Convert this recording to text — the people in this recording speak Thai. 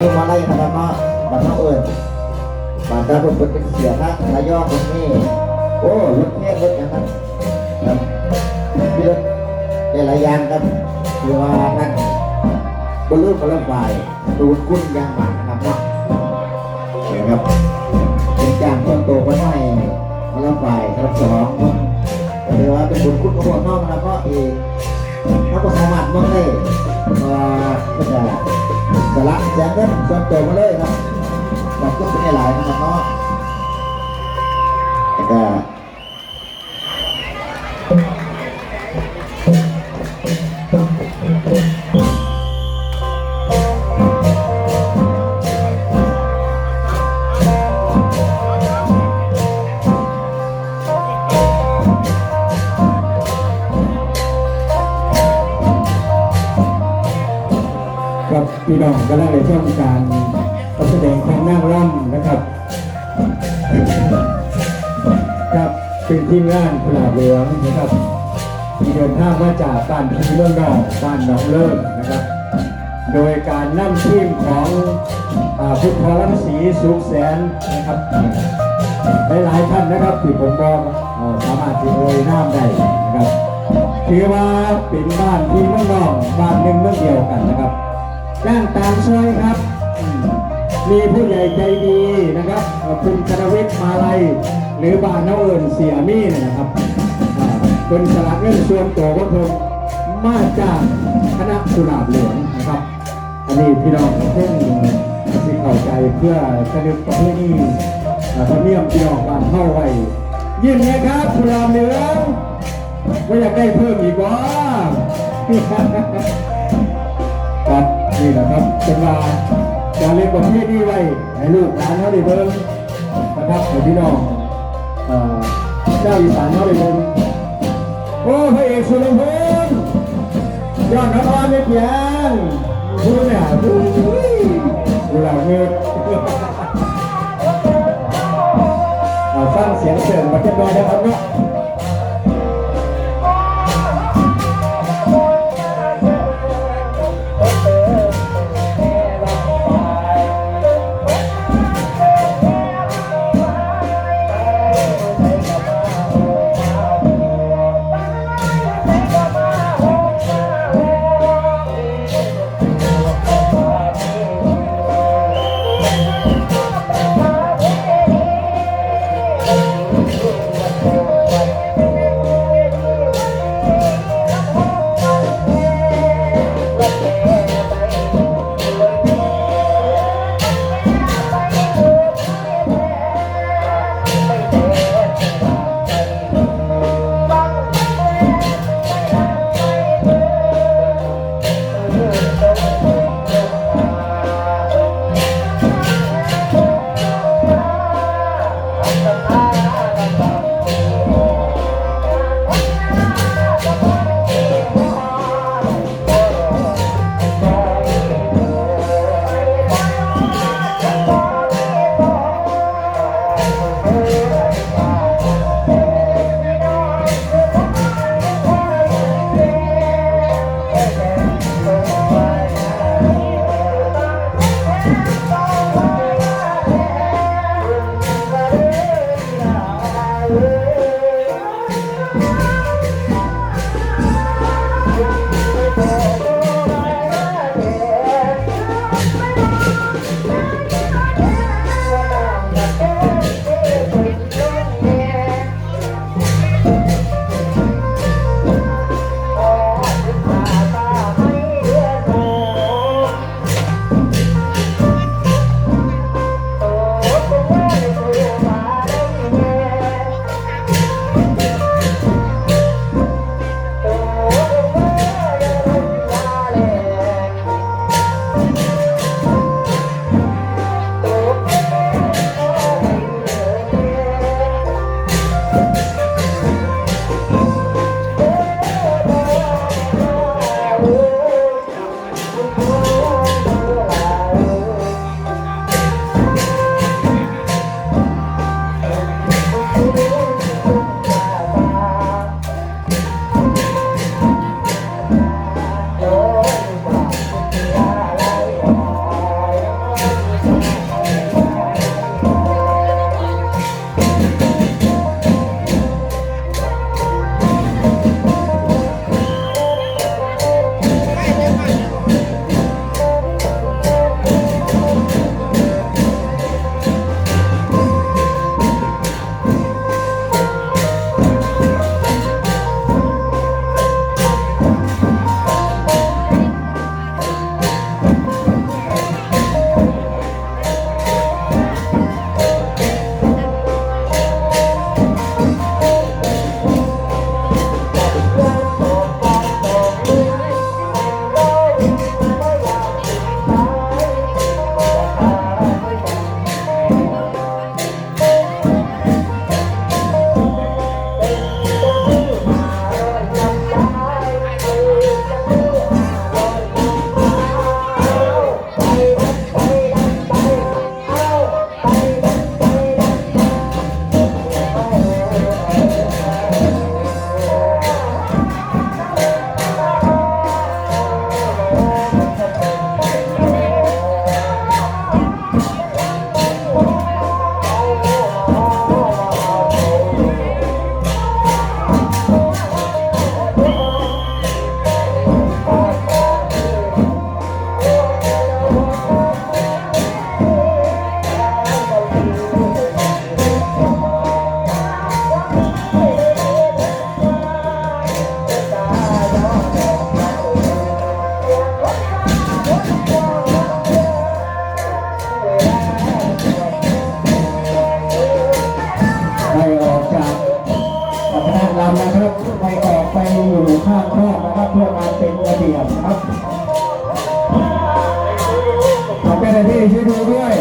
คือมาไล่คณะมาบัตรเท่าเอิญบัตรดาวคนเป็นเสียทั้งระยองคนนี้โอ้รถเทียรถอย่างนั้นครับมีรถหลายอย่างครับคือว่าท่นบรรลุพลังฝ่ายตูนกุ้นยางหมากนะครับเนาะนี่ครับเป็นจ้างต้นโตมาให้พลังฝ่ายครับสองก็เรียกว่าเป็นบุญคุณของพวกน้องนะครับก็เองถ้าก็สามารถมั่งได้ งินส่วนตัวมาเลยครับ พี่น้องก็ได้เลยช่วงการแสดงของนางร่ำนะครับครับเป็นทีมงานกุหลาบเหลืองนะครับที่เดินทางมาจากบ้านพีเมืองนอกบ้านหนองเลิศนะครับ โดยการนำทีมของพุทธรังสีสุขแสนนะครับหลายๆท่านนะครับที่ผมบอกสามารถที่เอ่ยนามได้นะครับ ถือว่าเป็นบ้านที่เมืองนอกบ้านหนึ่งเมืองเดียวกันนะครับ จ้างตามช่วยครับ มีผู้ใหญ่ใจดีนะครับ คุณธนวิทย์มาลัย หรือบานน้าเอิญเสียมี่นะครับเป็นสลักเงินส่วนตัวของเพิ่นมาจากคณะสุราบเหลืองนะครับ อันนี้พี่น้องเพิ่งสิเข้าใจเพื่อสนึกประเพณีอ่ธรรมเนียมพี่น้องบ้านเข้าไว้ยินดีครับสุราบเหลืองว่าอยากได้เพิ่มอีกบ่ครับ นี่แหละครับเป็นว่าการเล่นประเภทนี้ไว้ให้ลูกหลานเขาได้เบิ่งนะครับพี่น้องเจ้าอีสานเขาได้เบิ่งโอ้พระเอกสุรพลยอดน้ำอ่อนไม่เพียงพูดเนี่ยพูดดูหลังเงือก ลำนะครับไปออกไปอยู่ข้างนอกนะครับเพื่อการเป็นระเบียบครับขอเจ้าหน้าที่ช่วยดูด้วย